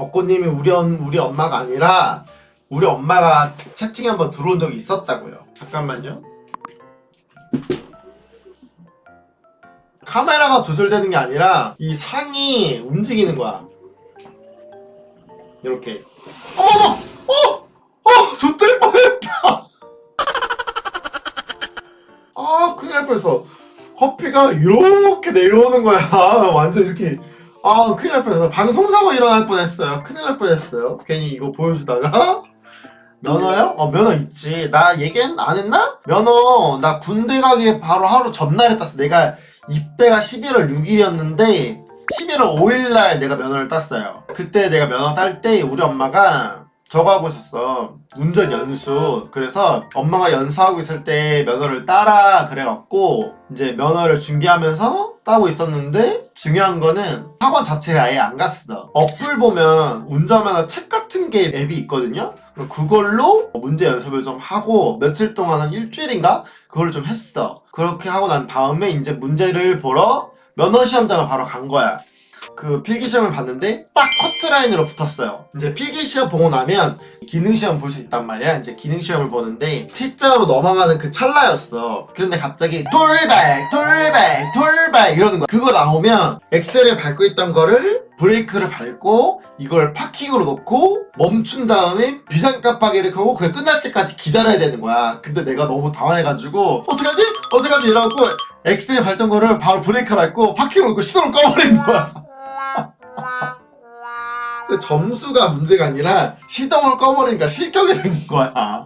벚꽃님이 우리, 엄, 우리 엄마가 아니라 우리 엄마가 채팅에 한번 들어온 적이 있었다고요. 잠깐만요. 카메라가 조절되는 게 아니라 이 상이 움직이는 거야. 이렇게. 어머머! 어! 어! 좆될 뻔했다! 아, 큰일 날 뻔했어. 커피가 이렇게 내려오는 거야. 완전 이렇게. 아, 큰일 날 뻔했어. 방송사고 일어날 뻔했어요. 큰일 날 뻔했어요. 괜히 이거 보여주다가. 면허요? 어, 면허 있지. 나 얘기 안 했나? 면허, 나 군대 가기 바로 하루 전날에 땄어. 내가 입대가 11월 6일이었는데, 11월 5일날 내가 면허를 땄어요. 그때 내가 면허 딸 때 우리 엄마가 저거 하고 있었어. 운전 연수. 그래서 엄마가 연수하고 있을 때 면허를 따라 그래갖고 이제 면허를 준비하면서 따고 있었는데 중요한 거는 학원 자체를 아예 안 갔어. 어플 보면 운전면허 책 같은 게 앱이 있거든요. 그걸로 문제 연습을 좀 하고 며칠 동안 한 일주일인가 그걸 좀 했어. 그렇게 하고 난 다음에 이제 문제를 보러 면허 시험장을 바로 간 거야. 그 필기 시험을 봤는데 딱 커트라인으로 붙었어요. 이제 필기 시험 보고 나면 기능 시험 볼 수 있단 말이야. 이제 기능 시험을 보는데 T자로 넘어가는 그 찰나였어. 그런데 갑자기 돌발, 돌발, 돌발 이러는 거야. 그거 나오면 엑셀을 밟고 있던 거를 브레이크를 밟고 이걸 파킹으로 놓고 멈춘 다음에 비상 깜빡이를 켜고 그게 끝날 때까지 기다려야 되는 거야. 근데 내가 너무 당황해가지고 어떡하지? 어떡하지? 이러고 엑셀 밟던 거를 바로 브레이크 밟고 파킹을 놓고 시동을 꺼버린 거야. 그 점수가 문제가 아니라 시동을 꺼버리니까 실격이 된 거야.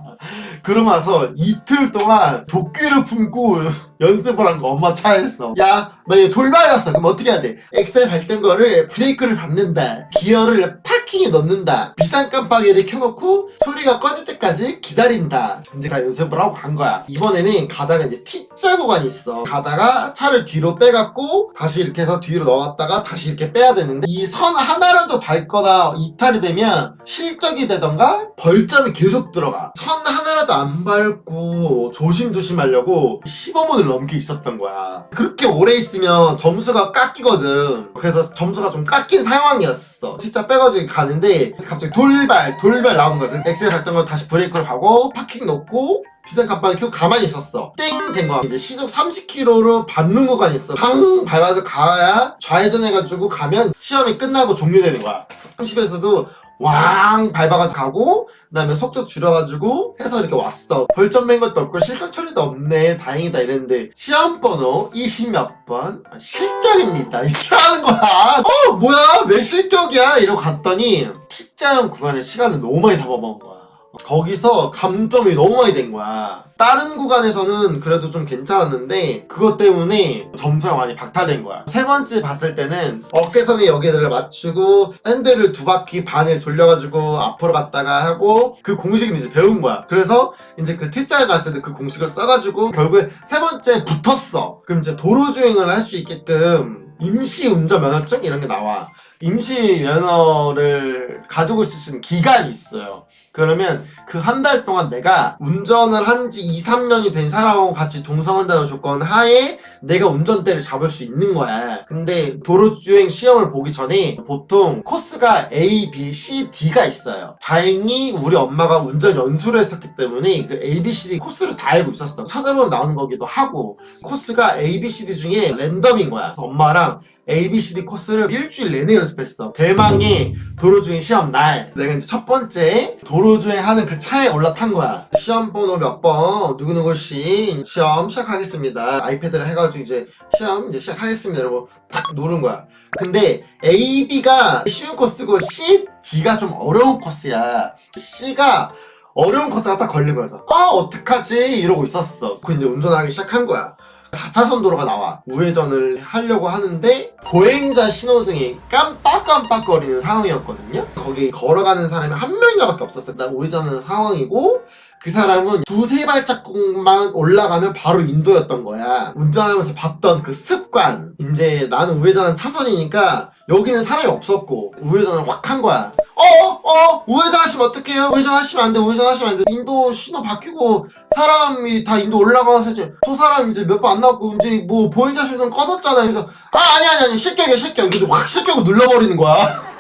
그러고 나서 이틀 동안 도끼를 품고 연습을 한 거 엄마 차에서. 야, 만약에 돌발이었어. 그럼 어떻게 해야 돼? 엑셀 밟던 거를 브레이크를 밟는다. 기어를 파킹에 넣는다. 비상 깜빡이를 켜놓고 소리가 꺼질 때까지 기다린다. 이제 다 연습을 하고 간 거야. 이번에는 가다가 이제 T자 구간이 있어. 가다가 차를 뒤로 빼갖고 다시 이렇게 해서 뒤로 넣었다가 다시 이렇게 빼야 되는데 이 선 하나라도 밟거나 이탈이 되면 실격이 되던가 벌점이 계속 들어가. 선 하나라도 안 밟고 조심조심 하려고 15분을 넘게 있었던 거야. 그렇게 오래 있으면 점수가 깎이거든. 그래서 점수가 좀 깎인 상황이었어. 진짜 빼가지고 가는데 갑자기 돌발, 돌발 나온 거야. 그 엑셀 밟던 거 다시 브레이크를 가고 파킹 넣고 비상 깜빡이 켜고 가만히 있었어. 땡! 된 거야. 이제 시속 30km로 밟는 구간이 있어. 팡! 밟아서 가야 좌회전해가지고 가면 시험이 끝나고 종료되는 거야. 30에서도 왕 밟아가지고 가고 그다음에 속도 줄여가지고 해서 이렇게 왔어. 벌점 맨 것도 없고 실격 처리도 없네. 다행이다 이랬는데 시험 번호 20몇 번. 실격입니다. 이렇게 하는 거야. 어 뭐야? 왜 실격이야? 이러고 갔더니 T자형 구간에 시간을 너무 많이 잡아먹은 거야 거기서 감점이 너무 많이 된 거야. 다른 구간에서는 그래도 좀 괜찮았는데 그것 때문에 점수가 많이 박탈된 거야. 세 번째 봤을 때는 어깨선에 여기를 맞추고 핸들을 두 바퀴 반을 돌려가지고 앞으로 갔다가 하고 그 공식을 이제 배운 거야. 그래서 이제 그 T자에 갔을 때 그 공식을 써가지고 결국에 세 번째 붙었어. 그럼 이제 도로 주행을 할 수 있게끔 임시 운전 면허증 이런 게 나와. 임시 면허를 가지고 있을 수 있는 기간이 있어요. 그러면 그 한 달 동안 내가 운전을 한 지 2, 3년이 된 사람하고 같이 동성한다는 조건 하에 내가 운전대를 잡을 수 있는 거야. 근데 도로주행 시험을 보기 전에 보통 코스가 A, B, C, D가 있어요. 다행히 우리 엄마가 운전 연수를 했었기 때문에 그 A, B, C, D 코스를 다 알고 있었어. 찾아보면 나오는 거기도 하고 코스가 A, B, C, D 중에 랜덤인 거야. 엄마랑 A, B, C, D 코스를 일주일 내내 연습했어. 대망의 도로주행 시험 날 내가 이제 첫 번째 도로주행 하는 그 차에 올라탄 거야. 시험 번호 몇 번, 누구누구 씨, 시험 시작하겠습니다. 아이패드를 해가지고 이제 시험 이제 시작하겠습니다. 이러고 탁 누른 거야. 근데 A, B가 쉬운 코스고 C, D가 좀 어려운 코스야. C가 어려운 코스가 딱 걸린 거여서 아 어떡하지 이러고 있었어. 그 이제 운전하기 시작한 거야. 4차선 도로가 나와 우회전을 하려고 하는데 보행자 신호등이 깜빡깜빡거리는 상황이었거든요. 거기 걸어가는 사람이 한 명인가밖에 없었어요. 나 우회전하는 상황이고 그 사람은 두세 발자국만 올라가면 바로 인도였던 거야. 운전하면서 봤던 그 습관. 이제 나는 우회전한 차선이니까 여기는 사람이 없었고 우회전을 확 한 거야 어어 어, 우회전하시면 어떡해요? 우회전하시면 안 돼 우회전하시면 안 돼. 인도 신호 바뀌고 사람이 다 인도 올라가서 이제 저 사람 이제 몇 번 안 나왔고 이제 뭐 보행자 신호는 꺼졌잖아요. 그래서 아 아니 아니 아니 실격이야 실격 근데 확 실격을 눌러버리는 거야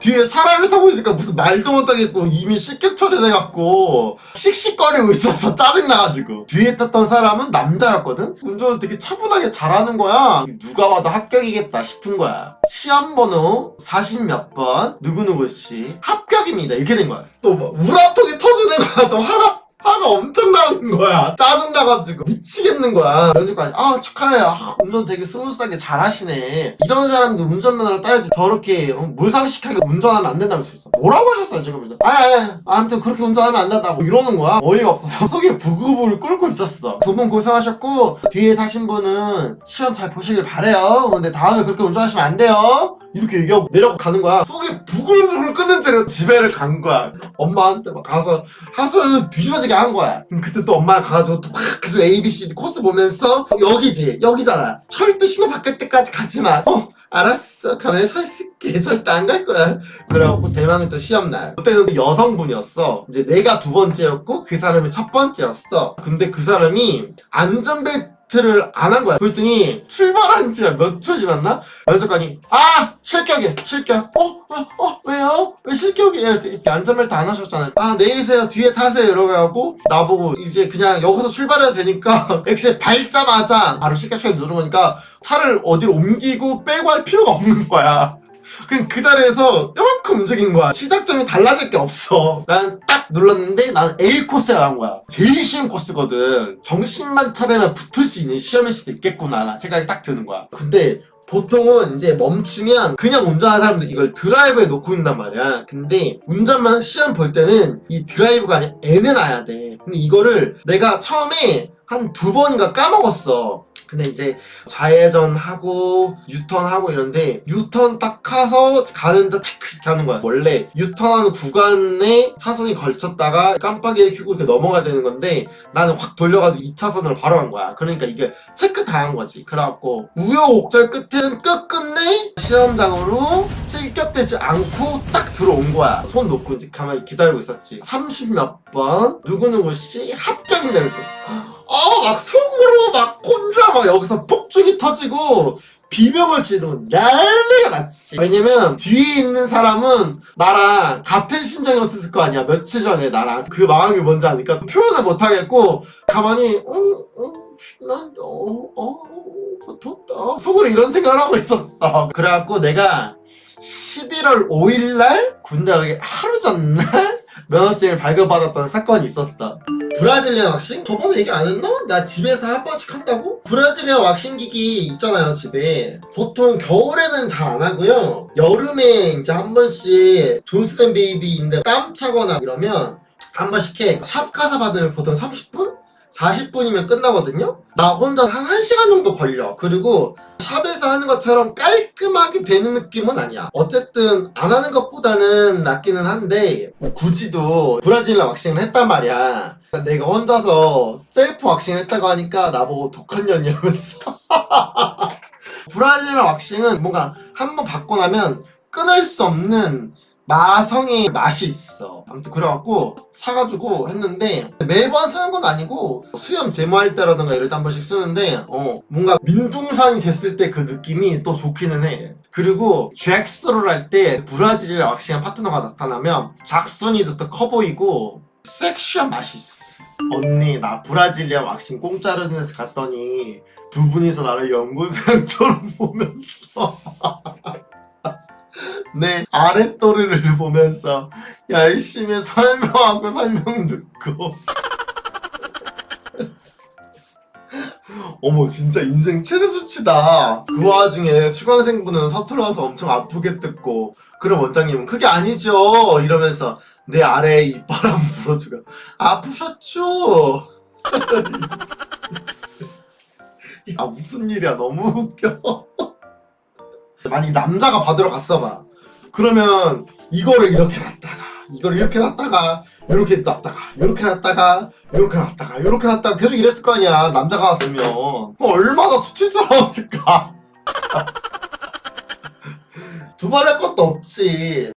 뒤에 사람이 타고 있으니까 무슨 말도 못하겠고 이미 식격 처리돼갖고 씩씩거리고 있었어. 짜증나가지고. 뒤에 탔던 사람은 남자였거든? 운전을 되게 차분하게 잘하는 거야. 누가 봐도 합격이겠다 싶은 거야. 시험 번호 40몇 번 누구누구씨 합격입니다. 이렇게 된 거야. 또뭐 우라통이 터지는 거야. 또 화가 화가 엄청 나는 거야. 짜증나가지고 미치겠는 거야. 면접관이 아 축하해요. 아, 운전 되게 스무스하게 잘하시네. 이런 사람들 운전면허를 따야지 저렇게 어, 물상식하게 운전하면 안 된다면서 있어. 뭐라고 하셨어요 지금? 그래서 아니 아니 아무튼 그렇게 운전하면 안 된다고 이러는 거야. 어이가 없어서 속에 부글부글 끓고 있었어. 두 분 고생하셨고 뒤에 타신 분은 시험 잘 보시길 바래요. 근데 다음에 그렇게 운전하시면 안 돼요. 이렇게 얘기하고 내려고 가는 거야. 속에 부글부글 끓는 채로 집에를 간 거야. 엄마한테 막 가서 하소연 뒤집어지게 한 거야. 그때 또 엄마랑 가가지고 또 막 계속 A, B, C 코스 보면서 어, 여기지 여기잖아. 철도 신호 바뀔 때까지 가지 마. 어 알았어 가만히 서 있을게 절대 안 갈 거야. 그래갖고 대망의 또 시험 날. 그때는 여성분이었어. 이제 내가 두 번째였고 그 사람이 첫 번째였어. 근데 그 사람이 안전벨트 를 안 한 거야. 그랬더니 출발한 지가 몇 초 지났나? 면접관이 아 실격이야 실격. 어? 어? 어? 왜요? 왜 실격이에요? 이렇게 안전벨트 안 하셨잖아요. 아 내리세요 뒤에 타세요 이러고 나보고 이제 그냥 여기서 출발해도 되니까 엑셀 밟자마자 바로 실격 누르는 거니까 차를 어디로 옮기고 빼고 할 필요가 없는 거야. 그냥 그 자리에서 이만큼 움직인 거야. 시작점이 달라질 게 없어. 난 딱 눌렀는데 난 A 코스에 간 거야. 제일 쉬운 코스거든. 정신만 차리면 붙을 수 있는 시험일 수도 있겠구나. 생각이 딱 드는 거야. 근데 보통은 이제 멈추면 그냥 운전하는 사람들 이걸 드라이브에 놓고 있단 말이야. 근데 운전만 시험 볼 때는 이 드라이브가 아니라 N에 놔야 돼. 근데 이거를 내가 처음에 한 두 번인가 까먹었어. 근데 이제 좌회전하고 유턴하고 이런데 유턴 딱 가서 가는데 체크 이렇게 하는 거야. 원래 유턴하는 구간에 차선이 걸쳤다가 깜빡이를 켜고 이렇게 넘어가야 되는 건데 나는 확 돌려가지고 2차선으로 바로 간 거야. 그러니까 이게 체크 다한 거지. 그래갖고 우여곡절 끝에는 끝끝내 시험장으로 실격되지 않고 딱 들어온 거야. 손 놓고 이제 가만히 기다리고 있었지. 30 몇 번 누구누구 씨 합격인다 이렇게. 어, 막 속으로 막 혼자 막 여기서 폭죽이 터지고 비명을 지르고 난리가 났지. 왜냐면 뒤에 있는 사람은 나랑 같은 심정이었을 거 아니야. 며칠 전에 나랑 그 마음이 뭔지 아니까 표현을 못 하겠고 가만히 어, 어, 난 어, 어, 좋다. 속으로 이런 생각을 하고 있었어. 그래갖고 내가 11월 5일날 군대 가기 하루 전날 면허증을 발급받았던 사건이 있었어. 브라질리안 왁싱? 저번에 얘기 안 했나? 나 집에서 한 번씩 한다고? 브라질리안 왁싱 기기 있잖아요, 집에. 보통 겨울에는 잘 안 하고요. 여름에 이제 한 번씩 존스덴 베이비인데 땀 차거나 이러면 한 번씩 해. 샵 가서 받으면 보통 30분? 40분이면 끝나거든요? 나 혼자 한 1시간 정도 걸려. 그리고 샵에서 하는 것처럼 깔끔하게 되는 느낌은 아니야. 어쨌든 안 하는 것보다는 낫기는 한데 굳이도 브라질라 왁싱을 했단 말이야. 내가 혼자서 셀프 왁싱을 했다고 하니까 나보고 독한 년이 하면서 브라질라 왁싱은 뭔가 한번 받고 나면 끊을 수 없는 마성의 맛이 있어. 아무튼 그래갖고 사가지고 했는데 매번 쓰는 건 아니고 수염 제모할 때라든가 이럴 때 한 번씩 쓰는데 어 뭔가 민둥산이 됐을 때 그 느낌이 또 좋기는 해. 그리고 잭스토를 할 때 브라질 왁싱한 파트너가 나타나면 작순이도 더 커 보이고 섹시한 맛이 있어. 언니 나 브라질리아 왁싱 공짜로 데서 갔더니 두 분이서 나를 연구생처럼 보면서 내 아랫도리를 보면서 열심히 설명하고 설명 듣고. 어머 진짜 인생 최대 수치다. 그 와중에 수강생분은 서툴러서 엄청 아프게 뜯고 그럼 원장님은 그게 아니죠. 이러면서 내 아래에 이바람 불어주고 아프셨죠? 야 무슨 일이야? 너무 웃겨 만약 남자가 받으러 갔어 봐. 그러면 이거를 이렇게 놨다가 이걸 이렇게 놨다가 이렇게 놨다가 이렇게 놨다가 이렇게 놨다가 이렇게 놨다가 계속 이랬을 거 아니야 남자가 왔으면. 얼마나 수치스러웠을까? 두번할 것도 없지